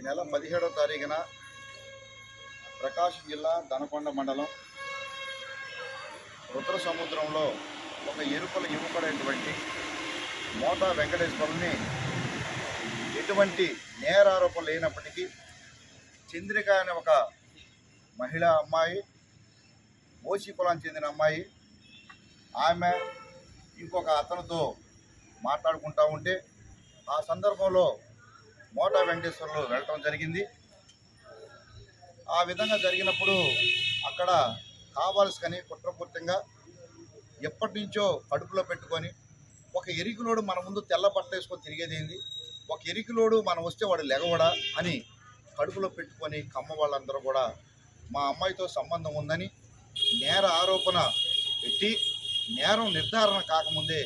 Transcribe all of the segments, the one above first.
ఈ నెల పదిహేడవ తారీఖున ప్రకాశం జిల్లా దనకొండ మండలం రుద్ర సముద్రంలో ఒక ఎరుకల యువకుడైనటువంటి మోటా వెంకటేశ్వరుని ఎటువంటి నేరారోపణ లేనప్పటికీ చంద్రిక అనే ఒక మహిళా అమ్మాయి ఓసీ కులానికి చెందిన అమ్మాయి ఆమె ఇంకొక అతనితో మాట్లాడుకుంటూ ఉంటే ఆ సందర్భంలో మోటా వెంకటేశ్వర్లు వెళ్ళటం జరిగింది. ఆ విధంగా జరిగినప్పుడు అక్కడ కావాల్సుకని కుట్రపూర్తంగా ఎప్పటి నుంచో కడుపులో పెట్టుకొని ఒక ఎరికిలోడు మన ముందు తెల్ల బట్ట వేసుకొని తిరిగేదేంది ఒక ఎరికిలోడు మనం వస్తే వాడు లెగవడా అని కడుపులో పెట్టుకొని కమ్మ వాళ్ళందరూ కూడా మా అమ్మాయితో సంబంధం ఉందని నేర ఆరోపణ పెట్టి నేరం నిర్ధారణ కాకముందే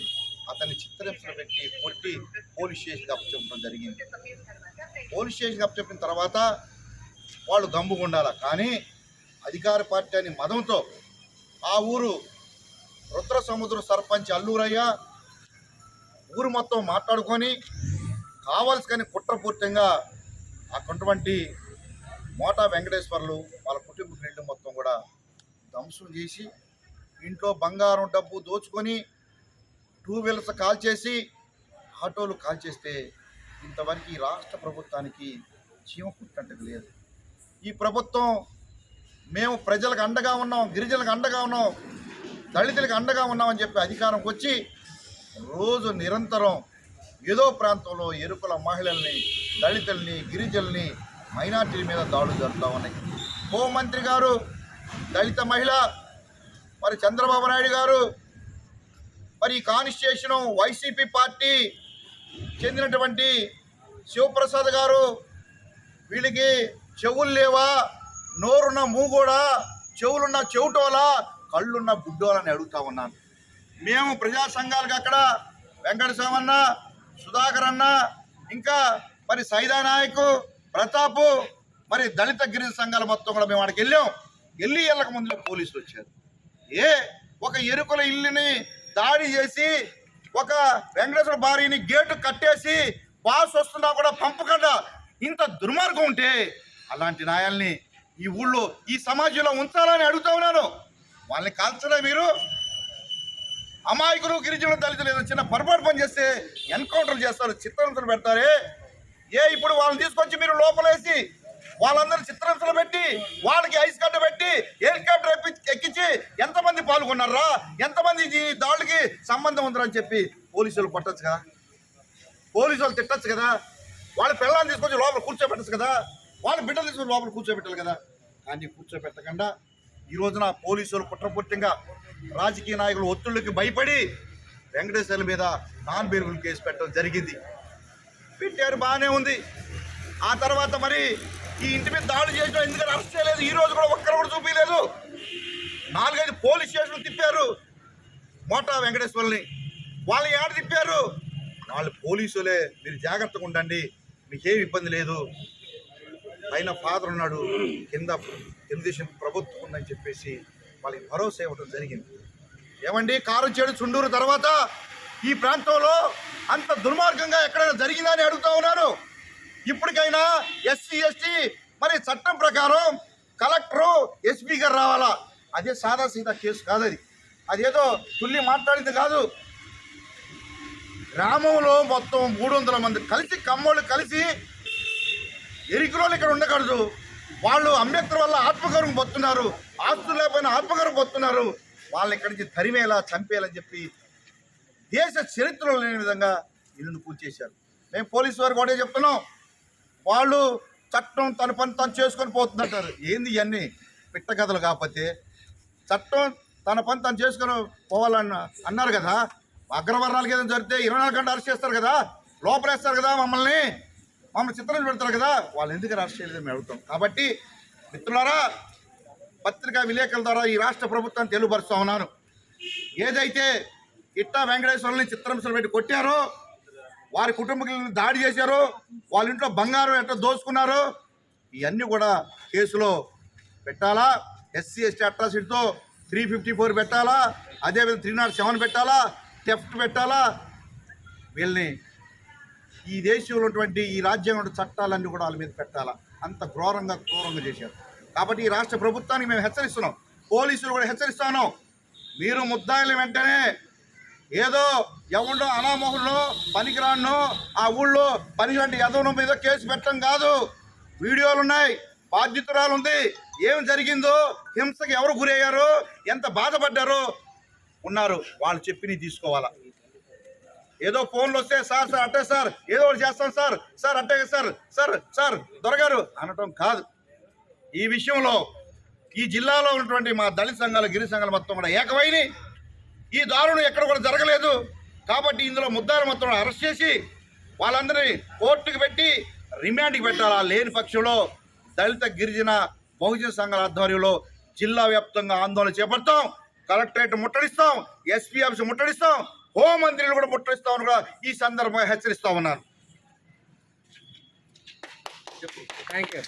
అతన్ని చిత్రహింసలు పెట్టి కొట్టి పోలీస్ స్టేషన్కి అప్పచెప్పడం జరిగింది. పోలీస్ స్టేషన్కి అప్పచెప్పిన తర్వాత వాళ్ళు గమ్ముగుండాల? కానీ అధికార పార్టీ అని మదంతో ఆ ఊరు రుద్ర సముద్ర సర్పంచ్ అల్లూరయ్య ఊరు మొత్తం మాట్లాడుకొని కావాల్సిన కుట్రపూర్తంగా అటువంటి మోటా వెంకటేశ్వర్లు వాళ్ళ కుటుంబ ఫ్రెండ్ మొత్తం కూడా ధ్వంసం చేసి ఇంట్లో బంగారం డబ్బు దోచుకొని టూ వీలర్స్ కాల్ చేసి ఆటోలు కాల్ చేస్తే ఇంతవరకు ఈ రాష్ట్ర ప్రభుత్వానికి చీమ పుట్టినట్టు లేదు. ఈ ప్రభుత్వం మేము ప్రజలకు అండగా ఉన్నాం గిరిజనులకు అండగా ఉన్నాం దళితులకు అండగా ఉన్నామని చెప్పి అధికారంకి వచ్చి రోజు నిరంతరం ఏదో ప్రాంతంలో ఎరుకుల మహిళల్ని దళితుల్ని గిరిజనుల్ని మైనార్టీల మీద దాడులు జరుగుతూ ఉన్నాయి. హోంమంత్రి గారు దళిత మహిళ మరి చంద్రబాబు నాయుడు గారు మరి ఈ కాన్స్టిట్యూషన్ వైసీపీ పార్టీ చెందినటువంటి శివప్రసాద్ గారు వీళ్ళకి చెవులు లేవా? నోరున్న మూగోడా? చెవులున్న చెవుటోలా? కళ్ళున్న బుడ్డోలని అడుగుతా ఉన్నాను. మేము ప్రజా సంఘాలకు అక్కడ వెంకటస్వామి సుధాకర్ అన్న ఇంకా మరి సైదానాయకు ప్రతాపు మరి దళిత గిరిజన సంఘాలు మొత్తం కూడా మేము ఆడికి వెళ్ళాం. వెళ్ళి వెళ్ళక ముందు పోలీసులు వచ్చారు. ఏ ఒక ఎరుకుల ఇల్లుని దాడి చేసి ఒక వెంకటేశ్వర భార్యని గేటు కట్టేసి పాస్ వస్తున్నా కూడా పంపకుండా ఇంత దుర్మార్గం ఉంటే అలాంటి నాయాల్ని ఈ ఊళ్ళో ఈ సమాజంలో ఉంచాలని అడుగుతా ఉన్నాను. వాళ్ళని కాల్చలే మీరు. అమాయకులు గిరిజనులు దళితులు ఏదో చిన్న పొరపాటు పని చేస్తే ఎన్కౌంటర్ చేస్తారు చిత్రహింసలు పెడతారే. ఏ ఇప్పుడు వాళ్ళని తీసుకొచ్చి మీరు లోపలేసి వాళ్ళందరూ చిత్రహింసలు పెట్టి వాళ్ళకి ఐస్ కట్ట పెట్టి హెలికాప్టర్ ఎక్కించి ఎంత పాల్గొన్నారా? ఎంతమంది ఈ దాడులకి సంబంధం ఉందరని చెప్పి పోలీసులు పట్టచ్చు కదా పోలీసులు తిట్టచ్చు కదా. వాళ్ళ పిల్లల్ని తీసుకొచ్చి లోపల కూర్చోబెట్టచ్చు కదా. వాళ్ళ బిడ్డలు తీసుకొని లోపల కూర్చోబెట్టాలి కదా. కానీ కూర్చోబెట్టకుండా ఈ రోజున పోలీసులు కుట్రపూర్తిగా రాజకీయ నాయకులు ఒత్తిళ్ళకి భయపడి వెంకటేశ్వర్ల మీద నాన్ బెయిలబుల్ కేసు పెట్టడం జరిగింది. పెట్టారు బాగానే ఉంది. ఆ తర్వాత మరి ఈ ఇంటి మీద దాడి చేసిన ఎందుకని అరెస్ట్ చేయలేదు? ఈ రోజు కూడా ఒక్కరు కూడా చూపించలేదు. నాలుగైదు పోలీస్ స్టేషన్లు తిప్పారు. మోటా వెంకటేశ్వర్ని. వాళ్ళని ఏడ తిప్పారు? వాళ్ళు పోలీసులే మీరు జాగ్రత్తగా ఉండండి. మీకేం ఇబ్బంది లేదు. పైన ఫాదర్ ఉన్నాడు. కింద తెలుగుదేశం ప్రభుత్వం ఉందని చెప్పేసి వాళ్ళకి భరోసా ఇవ్వడం జరిగింది. ఏమండి? కారు చేడు చుండూరు తర్వాత ఈ ప్రాంతంలో అంత దుర్మార్గంగా ఎక్కడైనా జరిగిందని అడుగుతా ఉన్నాను. ఇప్పటికైనా ఎస్సీ ఎస్టీ మరి చట్టం ప్రకారం కలెక్టరు ఎస్పీ గారు రావాలా? అదే సాదా సీదా కేసు కాదు అది. అదేదో తుల్లి మాట్లాడింది కాదు. గ్రామంలో మొత్తం మూడు వందల మంది కలిసి కమ్మోళ్ళు కలిసి ఎరికిరోళ్ళు ఇక్కడ ఉండకూడదు. వాళ్ళు అంబేద్కర్ వల్ల ఆత్మగౌరవం పొత్తున్నారు ఆస్తులు లేకపోయినా ఆత్మగౌరవం పొత్తున్నారు వాళ్ళని ఇక్కడి నుంచి తరిమేలా చంపేయాలని చెప్పి దేశ చరిత్రలో లేని విధంగా ఇల్లును కూల్చేశారు మేము పోలీసు వారు కూడా చెప్తున్నాం. వాళ్ళు చట్టం తన పని తను చేసుకొని పోతుందంటారు. ఏంది ఇవన్నీ? పిట్టకథలు కాకపోతే చట్టం తన పని తను చేసుకొని పోవాలన్న అన్నారు కదా అగ్రవర్ణాలకి ఏదైనా జరిగితే ఇరవై నాలుగు గంటలు అరెస్ట్ చేస్తారు కదా లోపలేస్తారు కదా మమ్మల్ని మమ్మల్ని చిత్రం పెడతారు కదా వాళ్ళు ఎందుకు అరెస్ట్ చేయలేదు మేము అడుగుతాం. కాబట్టి మిత్రులారా పత్రికా విలేకరుల ద్వారా ఈ రాష్ట్ర ప్రభుత్వాన్ని తెలుగుపరుస్తూ ఉన్నాను. ఏదైతే ఇట్టా వెంకటేశ్వరుని చిత్రంశలు పెట్టి కొట్టారో వారి కుటుంబకులను దాడి చేశారో వాళ్ళ ఇంట్లో బంగారం ఎట్లా దోసుకున్నారో ఇవన్నీ కూడా కేసులో పెట్టాలా? ఎస్సీ ఎస్టీ అట్రాసిటీతో త్రీ ఫిఫ్టీ ఫోర్ పెట్టాలా? అదేవిధంగా త్రీ నాట్ సెవెన్ పెట్టాలా? టెఫ్ట్ పెట్టాలా? వీళ్ళని ఈ దేశంలో ఉన్నటువంటి ఈ రాజ్యాంగ చట్టాలన్నీ కూడా వాళ్ళ మీద పెట్టాలా? అంత ఘోరంగా క్రూరంగా చేశారు. కాబట్టి ఈ రాష్ట్ర ప్రభుత్వానికి మేము హెచ్చరిస్తున్నాం. పోలీసులు కూడా హెచ్చరిస్తాను మీరు ముద్దాయిల వెంటనే ఏదో ఎవడో అనామోహంలో పనికిరాన్నో ఆ ఊళ్ళో పనికిరాంటి యదవన మీద కేసు పెట్టడం కాదు. వీడియోలు ఉన్నాయి బాధ్యతురాలు ఉంది ఏం జరిగిందో హింసకి ఎవరు గురయ్యారో ఎంత బాధపడ్డారో ఉన్నారు. వాళ్ళు చెప్పి తీసుకోవాలా. ఏదో ఫోన్లు వస్తే సార్ సార్ అట్టే సార్ ఏదో ఒకటి చేస్తాం సార్ సార్ అట్టే సార్ సార్ సార్ దొరగారు అనటం కాదు. ఈ విషయంలో ఈ జిల్లాలో ఉన్నటువంటి మా దళిత సంఘాలు గిరి సంఘాలు మొత్తం కూడా ఏకమైన ఈ దారుణం ఎక్కడ కూడా జరగలేదు. కాబట్టి ఇందులో ముద్దారు మొత్తం అరెస్ట్ చేసి వాళ్ళందరినీ కోర్టుకు పెట్టి రిమాండ్కి పెట్టాలా లేని పక్షంలో దళిత గిరిజన బహుజన సంఘాల ఆధ్వర్యంలో జిల్లా వ్యాప్తంగా ఆందోళన చేపడతాం. కలెక్టరేట్ ముట్టడిస్తాం. ఎస్పీ ఆఫీస్ ముట్టడిస్తాం. హోంమంత్రిని కూడా ముట్టడిస్తామని కూడా ఈ సందర్భంగా హెచ్చరిస్తా ఉన్నాను. Thank you